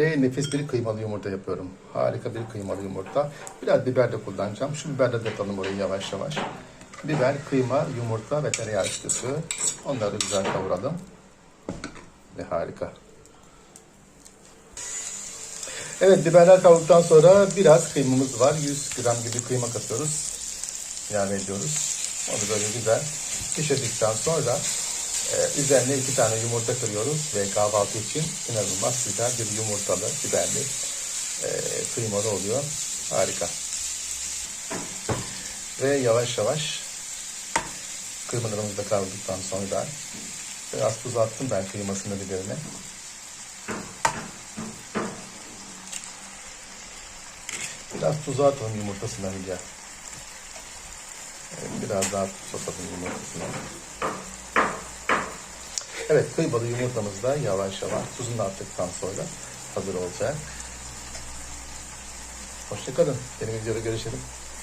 Ve nefis bir kıymalı yumurta yapıyorum. Harika bir kıymalı yumurta. Biraz biber de kullanacağım. Şu biber de atalım oraya yavaş yavaş. Biber, kıyma, yumurta ve tereyağı üstüsü. Onları güzel kavuralım. Ve harika. Evet biberler kavrulduktan sonra biraz kıymamız var. 100 gram gibi kıyma katıyoruz. ilave ediyoruz. Onu böyle güzel pişirdikten sonra e, üzerine iki tane yumurta kırıyoruz ve kahvaltı için inanılmaz güzel bir yumurtalı, biberli, e, kıymalı oluyor. Harika. Ve yavaş yavaş kıymalarımız da kavrulduktan sonra biraz tuz attım ben kıymasını biberine. Biraz tuzu atalım yumurtasına. Evet, biraz daha tuz atalım yumurtasına. Evet kıymalı yumurtamız da yavaş yavaş tuzunu da attıktan sonra hazır olacak. Hoşçakalın. Yeni videoda görüşelim.